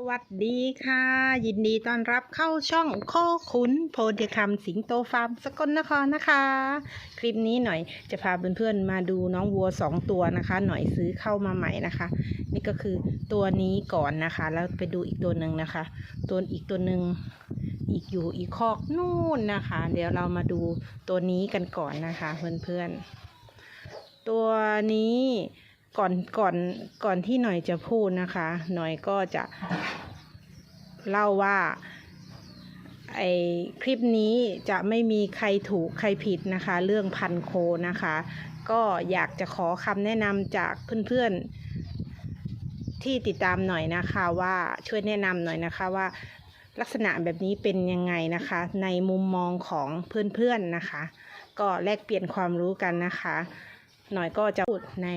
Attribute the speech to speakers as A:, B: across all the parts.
A: สวัสดีค่ะ ยินดีต้อนรับเข้าช่องโคขุนโพธิคำสิงโตฟาร์มสกลนครนะคะ คลิปนี้หน่อยจะพาเพื่อนๆมาดูน้องวัวสองตัวนะคะ หน่อยซื้อเข้ามาใหม่นะคะ นี่ก็คือตัวนี้ก่อนนะคะ แล้วไปดูอีกตัวหนึ่งนะคะ ตัวอีกตัวหนึ่งอีกอยู่อีกคอกนู่นนะคะ เดี๋ยวเรามาดูตัวนี้กันก่อนนะคะ เพื่อนๆตัวนี้ ก่อนก่อนก่อนที่หน่อยจะพูดนะคะ หน่อยก็จะเล่าว่าไอคลิปนี้จะไม่มีใครถูกใครผิดนะคะ เรื่องพันโคนะคะ ก็อยากจะขอคำแนะนำจากเพื่อนๆที่ติดตามหน่อยนะคะว่าช่วยแนะนำหน่อยนะคะว่าลักษณะแบบนี้เป็นยังไงนะคะ ในมุมมองของเพื่อนๆนะคะ ก็แลกเปลี่ยนความรู้กันนะคะ หน่อยก็จะพูดใน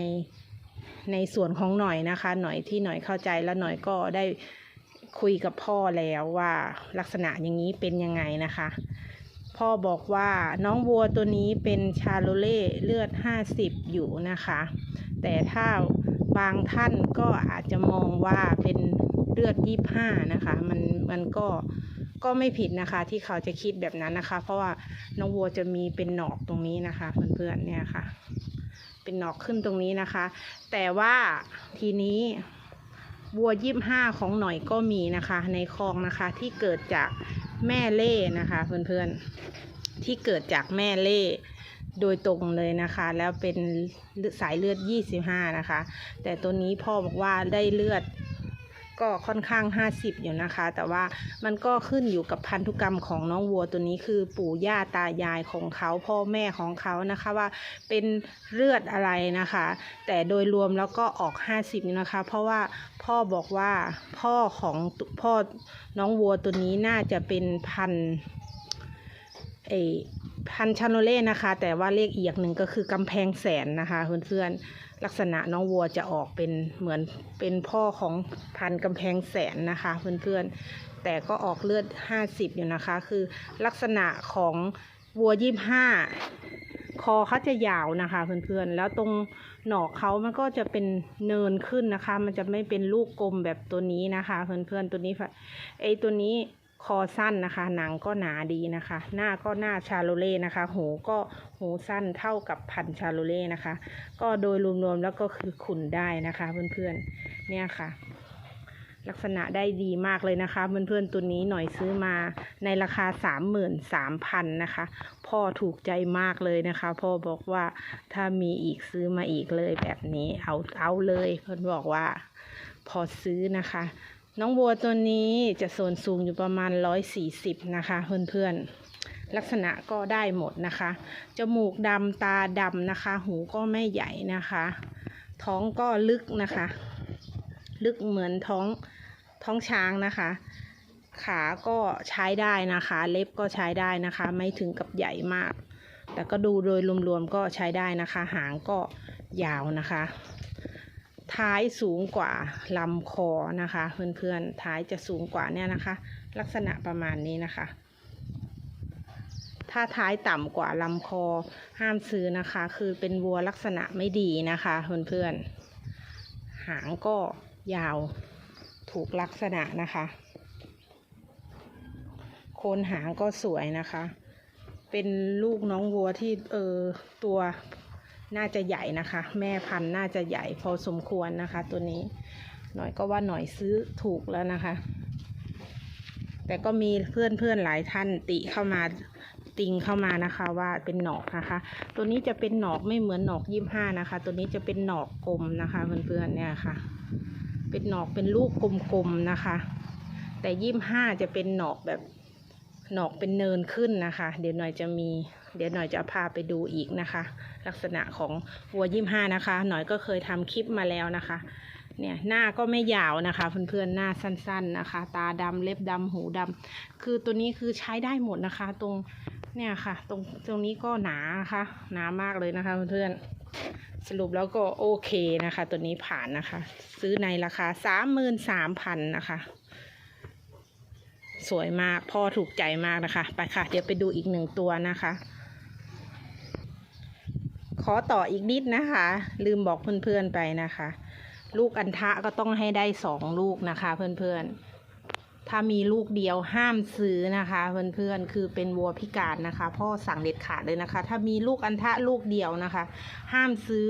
A: ในส่วนของหน่อยนะคะ หน่อยที่หน่อยเข้าใจแล้วหน่อยก็ได้คุยกับพ่อแล้วว่าลักษณะอย่างนี้เป็นยังไงนะคะ พ่อบอกว่าน้องวัวตัวนี้เป็นชาโลเล่เลือด 50 อยู่นะคะ แต่ถ้าบางท่านก็อาจจะมองว่าเป็นเลือด 25 นะคะ มันมันก็ก็ไม่ผิดนะคะ ที่เขาจะคิดแบบนั้นนะคะ เพราะว่าน้องวัวจะมีเป็นหนอกตรงนี้นะคะ เพื่อนๆเนี่ยค่ะ เป็นหนอกขึ้นตรงนี้นะคะ แต่ว่าทีนี้วัวยี่ห้าของหน่อยก็มีนะคะ ในคลองนะคะที่เกิดจากแม่เล่นะคะ เพื่อนๆที่เกิดจากแม่เล่โดยตรงเลยนะคะ แล้วเป็นสายเลือด 25 นะคะ แต่ตัวนี้พ่อบอกว่าได้เลือด ก็ค่อนข้าง 50 อยู่นะคะ แต่ว่ามันก็ขึ้นอยู่กับพันธุกรรมของน้องวัวตัวนี้คือปู่ย่าตายายของเขาพ่อแม่ของเขานะคะว่าเป็นเลือดอะไรนะคะ แต่โดยรวมแล้วก็ออก 50นะคะ เพราะว่าพ่อบอกว่าพ่อของพ่อน้องวัวตัวนี้น่าจะเป็นพันเอพันชาโนเล่นะคะ แต่ว่าเลขอีกอย่างหนึ่งก็คือกำแพงแสนนะคะเพื่อนๆ ลักษณะน้องวัวจะออกเป็นเหมือนเป็นพ่อของพันกำแพงแสนนะคะเพื่อนๆ แต่ก็ออกเลือด 50 อยู่นะคะ คือลักษณะของวัว25คอเขาจะยาวนะคะเพื่อนๆ แล้วตรงหนอกเขามันก็จะเป็นเนินขึ้นนะคะ มันจะไม่เป็นลูกกลมแบบตัวนี้นะคะเพื่อนๆ ตัวนี้ไอตัวนี้ คอสั้นนะคะ หนังก็หนาดีนะคะ หน้าก็หน้าชาโลเล่นะคะ หูก็หูสั้นเท่ากับพันชาโลเล่นะคะ ก็โดยรวมๆแล้วก็คือขุนได้นะคะเพื่อนๆเนี่ยค่ะ ลักษณะได้ดีมากเลยนะคะเพื่อนๆตัวนี้หน่อยซื้อมาในราคา33,000นะคะ พ่อถูกใจมากเลยนะคะ พ่อบอกว่าถ้ามีอีกซื้อมาอีกเลยแบบนี้เอาเอาเลยเพื่อนบอกว่า พอซื้อนะคะ น้องวัวตัวนี้จะส่วนสูงอยู่ประมาณ 140 นะคะ เพื่อนๆ ลักษณะก็ได้หมดนะคะ จมูกดำตาดำนะคะ หูก็ไม่ใหญ่นะคะ ท้องก็ลึกนะคะ ลึกเหมือนท้องท้องช้างนะคะ ขาก็ใช้ได้นะคะ เล็บก็ใช้ได้นะคะ ไม่ถึงกับใหญ่มาก แต่ก็ดูโดยรวมๆก็ใช้ได้นะคะ หางก็ยาวนะคะ ท้ายสูงกว่าลำคอนะคะ เพื่อนๆท้ายจะสูงกว่าเนี่ยนะคะ ลักษณะประมาณนี้นะคะ ถ้าท้ายต่ำกว่าลำคอห้ามซื้อนะคะ คือเป็นวัวลักษณะไม่ดีนะคะเพื่อนๆหางก็ยาวถูกลักษณะนะคะโคนหางก็สวยนะคะ เป็นลูกน้องวัวที่เออตัว น่าจะใหญ่นะคะ แม่พันธุ์น่าจะใหญ่พอสมควรนะคะ ตัวนี้หน่อยก็ว่าหน่อยซื้อถูกแล้วนะคะ แต่ก็มีเพื่อนเพื่อนหลายท่านติเข้ามาติงเข้ามานะคะ ว่าเป็นหนอกนะคะ ตัวนี้จะเป็นหนอกไม่เหมือนหนอกยี่ห้านะคะ ตัวนี้จะเป็นหนอกกลมนะคะ เพื่อนๆเนี่ยค่ะ เป็นหนอกเป็นลูกกลมๆนะคะ แต่ยี่ห้าจะเป็นหนอกแบบ หนอกเป็นเนินขึ้นนะคะ เดี๋ยวหน่อยจะมี เดี๋ยวหน่อยจะพาไปดูอีกนะคะ ลักษณะของวัวยี่ห้านะคะ หน่อยก็เคยทำคลิปมาแล้วนะคะ เนี่ยหน้าก็ไม่ยาวนะคะเพื่อนๆหน้าสั้น ๆนะคะ ตาดำเล็บดำหูดำคือตัวนี้คือใช้ได้หมดนะคะ ตรงเนี่ยค่ะ ตรงตรงนี้ก็หนานะคะหนามากเลยนะคะเพื่อนๆสรุปแล้วก็โอเคนะคะ ตัวนี้ผ่านนะคะ ซื้อในราคาสามหมื่นสามพันนะคะ สวยมากพ่อถูกใจมากนะคะไปค่ะ เดี๋ยวไปดูอีกหนึ่งตัวนะคะ ขอต่ออีกนิดนะคะ ลืมบอกเพื่อนๆไปนะคะ ลูกอันทะก็ต้องให้ได้สองลูกนะคะ เพื่อนๆ ถ้ามีลูกเดียวห้ามซื้อนะคะ เพื่อนๆ คือเป็นวัวพิการนะคะ พ่อสั่งเด็ดขาดเลยนะคะ ถ้ามีลูกอันทะลูกเดียวนะคะ ห้ามซื้อ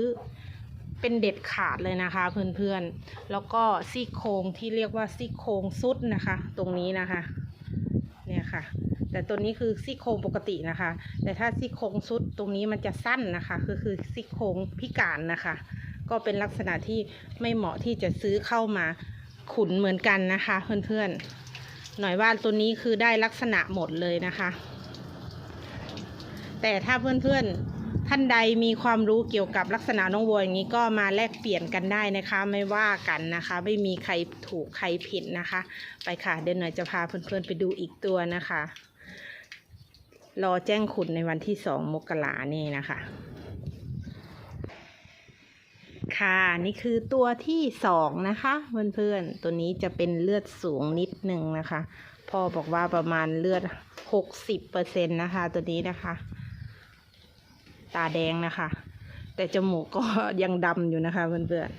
A: เป็นเด็ดขาดเลยนะคะเพื่อนๆ แล้วก็ซี่โครงที่เรียกว่าซี่โครงสุดนะคะ ตรงนี้นะคะ ค่ะแต่ตัวนี้คือซี่โครงปกตินะคะ แต่ถ้าซี่โครงสุดตรงนี้มันจะสั้นนะคะคือคือซี่โครงพิการนะคะ ก็เป็นลักษณะที่ไม่เหมาะที่จะซื้อเข้ามาขุนเหมือนกันนะคะ เพื่อนๆ หน่อยว่าตัวนี้คือได้ลักษณะหมดเลยนะคะ แต่ถ้าเพื่อนๆ ท่านใดมีความรู้เกี่ยวกับลักษณะน้องวัวอย่างนี้ก็มาแลกเปลี่ยนกันได้นะคะ ไม่ว่ากันนะคะ ไม่มีใครถูกใครผิดนะคะ ไปค่ะเดี๋ยวหน่อยจะพาเพื่อนๆไปดูอีกตัวนะคะ รอแจ้งขุนในวันที่สองมกรานี่นะคะค่ะนี่คือตัวที่สองนะคะเพื่อนๆตัวนี้จะเป็นเลือดสูงนิดนึงนะคะพ่อบอกว่าประมาณเลือดหกสิบเปอร์เซ็นต์นะคะ ตัวนี้นะคะ ตาแดงนะคะ แต่จมูกก็ยังดำอยู่นะคะเพื่อน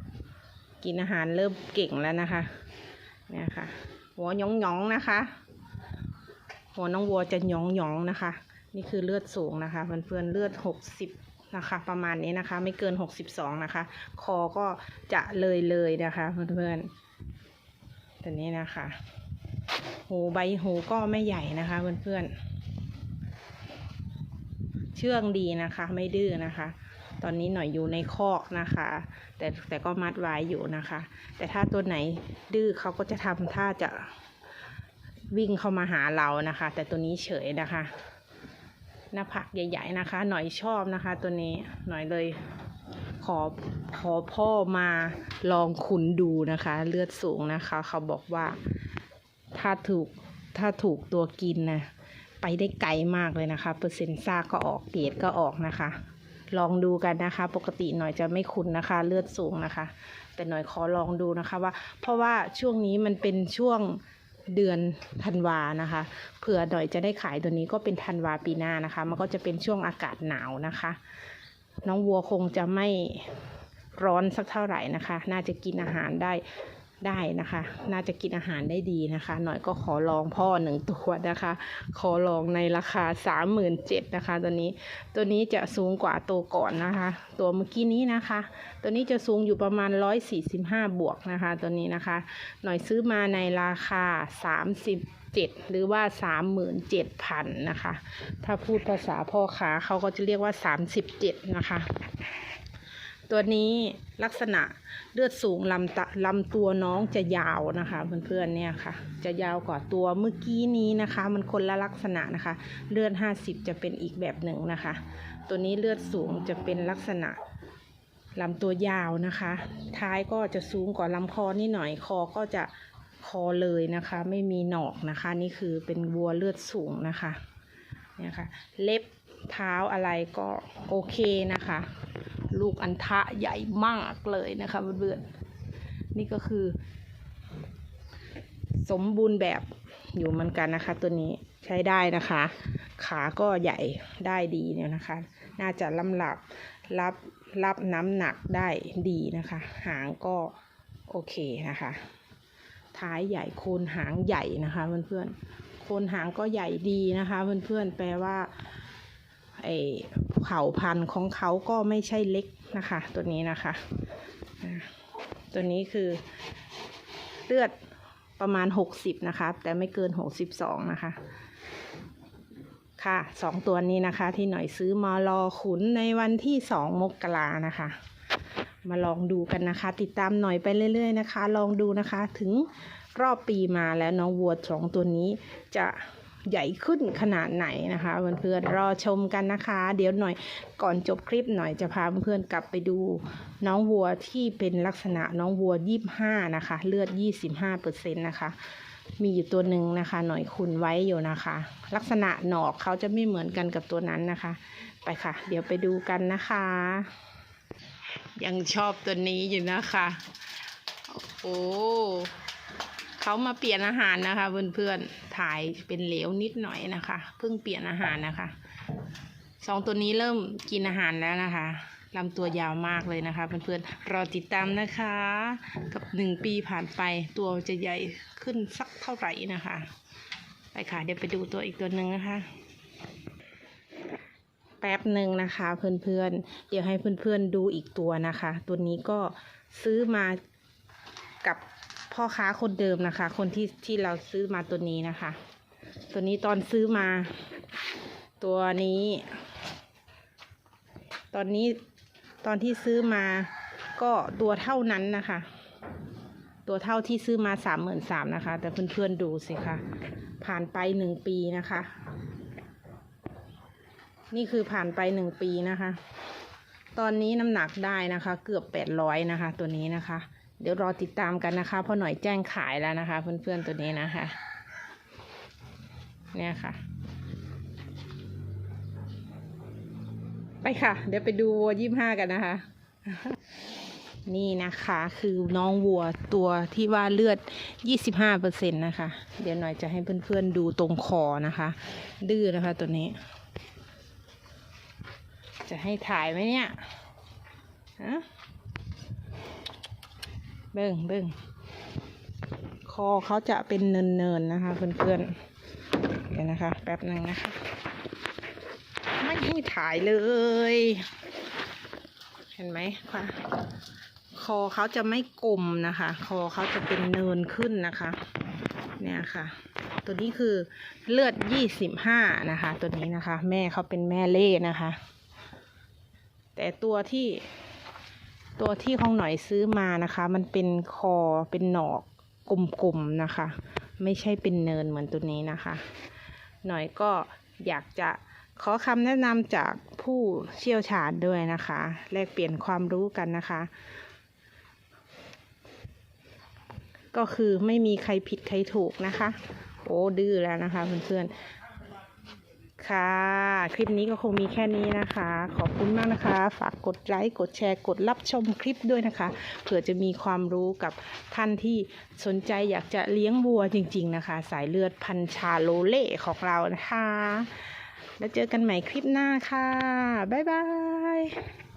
A: ๆกินอาหารเริ่มเก่งแล้วนะคะเนี่ยค่ะ หัวหยองๆนะคะ หัวน้องวัวจะหยองๆนะคะ นี่คือเลือดสูงนะคะเพื่อนๆเลือดหกสิบนะคะ ประมาณนี้นะคะ ไม่เกินหกสิบสองนะคะ คอก็จะเลยเลยนะคะ เพื่อนๆตัวนี้นะคะ หูใบหูก็ไม่ใหญ่นะคะ เพื่อนๆ เชื่องดีนะคะ ไม่ดื้อนะคะ ตอนนี้หน่อยอยู่ในคอกนะคะ แต่แต่ก็มัดไว้อยู่นะคะ แต่ถ้าตัวไหนดื้อเขาก็จะทำท่าจะวิ่งเข้ามาหาเรานะคะ แต่ตัวนี้เฉยนะคะหน้าผักใหญ่ ๆนะคะ หน่อยชอบนะคะ ตัวนี้หน่อยเลยขอขอพ่อมาลองขุนดูนะคะ เลือดสูงนะคะ เขาบอกว่าถ้าถูกถ้าถูกตัวกินนะ ไปได้ไกลมากเลยนะคะ เปอร์เซ็นต์ซากก็ออกเกรดก็ออกนะคะ ลองดูกันนะคะ ปกติหน่อยจะไม่คุ้นนะคะ เลือดสูงนะคะ แต่หน่อยขอลองดูนะคะว่า เพราะว่าช่วงนี้มันเป็นช่วงเดือนธันวานะคะเผื่อหน่อยจะได้ขายตัวนี้ก็เป็นธันวาปีหน้านะคะ มันก็จะเป็นช่วงอากาศหนาวนะคะ น้องวัวคงจะไม่ร้อนสักเท่าไหร่นะคะ น่าจะกินอาหารได้ ได้นะคะ น่าจะกินอาหารได้ดีนะคะ หน่อยก็ขอลองพ่อหนึ่งตัวนะคะ ขอลองในราคาสามหมื่นเจ็ดนะคะ ตัวนี้ ตัวนี้จะสูงกว่าตัวก่อนนะคะ ตัวเมื่อกี้นี้นะคะ ตัวนี้จะสูงอยู่ประมาณร้อยสี่สิบห้าบวกนะคะ ตัวนี้นะคะ หน่อยซื้อมาในราคาสามสิบเจ็ดหรือว่าสามหมื่นเจ็ดพันนะคะ ถ้าพูดภาษาพ่อค้าเขาก็จะเรียกว่าสามสิบเจ็ดนะคะ ตัวนี้ลักษณะเลือดสูงลำตะลำตัวน้องจะยาวนะคะเพื่อนๆเนี่ยค่ะ จะยาวกว่าตัวเมื่อกี้นี้นะคะ มันคนละลักษณะนะคะ เลือดห้าสิบจะเป็นอีกแบบหนึ่งนะคะ ตัวนี้เลือดสูงจะเป็นลักษณะลำตัวยาวนะคะ ท้ายก็จะสูงกว่าลำคอนิดหน่อยคอก็จะคอเลยนะคะ ไม่มีหนอกนะคะ นี่คือเป็นวัวเลือดสูงนะคะเนี่ยค่ะ เล็บเท้าอะไรก็โอเคนะคะ ลูกอันทะใหญ่มากเลยนะคะเพื่อนๆนี่ก็คือ สมบูรณ์แบบอยู่เหมือนกันนะคะ ตัวนี้ใช้ได้นะคะ ขาก็ใหญ่ได้ดีเนี่ยนะคะ น่าจะลำหลับรับรับน้ำหนักได้ดีนะคะ หางก็โอเคนะคะ ท้ายใหญ่โคนหางใหญ่นะคะเพื่อนๆโคนหางก็ใหญ่ดีนะคะ เพื่อนๆแปลว่า ไอเผ่าพันธุ์ของเขาก็ไม่ใช่เล็กนะคะ ตัวนี้นะคะ ตัวนี้คือเลือดประมาณ 60 นะคะ แต่ไม่เกิน 62 นะคะ ค่ะสองตัวนี้นะคะ ที่หน่อยซื้อมารอขุนในวันที่ 2 มกรานะคะ มาลองดูกันนะคะ ติดตามหน่อยไปเรื่อย ๆ นะคะ ลองดูนะคะ ถึงรอบปีมาแล้วน้องวัวสองตัวนี้จะ ใหญ่ขึ้นขนาดไหนนะคะเพื่อนๆรอชมกันนะคะ เดี๋ยวหน่อยก่อนจบคลิปหน่อยจะพาเพื่อนๆกลับไปดูน้องวัวที่เป็นลักษณะน้องวัวยี่ห้านะคะ เลือดยี่สิบห้าเปอร์เซ็นต์นะคะ มีอยู่ตัวหนึ่งนะคะ หน่อยคุณไว้อยู่นะคะ ลักษณะหนอกเขาจะไม่เหมือนกันกับตัวนั้นนะคะ ไปค่ะ เดี๋ยวไปดูกันนะคะ ยังชอบตัวนี้อยู่นะคะ โอ้ เขามาเปลี่ยนอาหารนะคะ เพื่อนๆ ถ่ายเป็นเหลวนิดหน่อยนะคะ เพิ่งเปลี่ยนอาหารนะคะ สองตัวนี้เริ่มกินอาหารแล้วนะคะลำตัวยาวมากเลยนะคะ เพื่อนๆ รอติดตามนะคะ กับหนึ่งปีผ่านไปตัวจะใหญ่ขึ้นสักเท่าไหร่นะคะ ไปค่ะเดี๋ยวไปดูตัวอีกตัวหนึ่งนะคะแป๊บหนึ่งนะคะเพื่อนๆ เดี๋ยวให้เพื่อนๆดูอีกตัวนะคะ ตัวนี้ก็ซื้อมากับ พ่อค้าคนเดิมนะคะ คนที่ที่เราซื้อมาตัวนี้นะคะ ตัวนี้ตอนซื้อมา ตัวนี้ ตอนนี้ตอนที่ซื้อมาก็ตัวเท่านั้นนะคะ ตัวเท่าที่ซื้อมาสามหมื่นสามนะคะ แต่เพื่อนๆดูสิคะผ่านไปหนึ่งปีนะคะ นี่คือผ่านไปหนึ่งปีนะคะ ตอนนี้น้ำหนักได้นะคะ เกือบแปดร้อยนะคะ ตัวนี้นะคะ เดี๋ยวรอติดตามกันนะคะเพราะหน่อยแจ้งขายแล้วนะคะ เพื่อนๆตัวนี้นะคะ เนี่ยค่ะ ไปค่ะ เดี๋ยวไปดูวัวยี่ห้ากันนะคะ นี่นะคะคือน้องวัวตัวที่ว่าเลือด 25เปอร์เซ็นต์นะคะ เดี๋ยวหน่อยจะให้เพื่อนๆดูตรงคอนะคะ ดื้อนะคะตัวนี้ จะให้ถ่ายไหมเนี่ยฮะ เบิ้งเบิ้งคอเขาจะเป็นเนินๆนะคะเพื่อนๆเดี๋ยวนะคะ แป๊บหนึ่งนะคะ ไม่ให้ถ่ายเลย เห็นไหมคะคอเขาจะไม่กลมนะคะ คอเขาจะเป็นเนินขึ้นนะคะ เนี่ยค่ะ ตัวนี้คือเลือดยี่สิบห้านะคะ ตัวนี้นะคะ แม่เขาเป็นแม่เล่นะคะ แต่ตัวที่ ตัวที่ของหน่อยซื้อมานะคะ มันเป็นคอเป็นหนอกกลมๆนะคะ ไม่ใช่เป็นเนินเหมือนตัวนี้นะคะ หน่อยก็อยากจะขอคำแนะนำจากผู้เชี่ยวชาญด้วยนะคะ แลกเปลี่ยนความรู้กันนะคะ ก็คือไม่มีใครผิดใครถูกนะคะ โอ้ดื้อแล้วนะคะเพื่อนๆ ค่ะ คลิปนี้ก็คงมีแค่นี้นะคะ ขอบคุณมากนะคะ ฝากกดไลค์ กดแชร์ กดรับชมคลิปด้วยนะคะ เผื่อจะมีความรู้กับท่านที่สนใจอยากจะเลี้ยงวัวจริง ๆ นะคะ สายเลือดพันชาโลเล่ของเรานะคะ แล้วเจอกันใหม่คลิปหน้าค่ะ บ๊ายบาย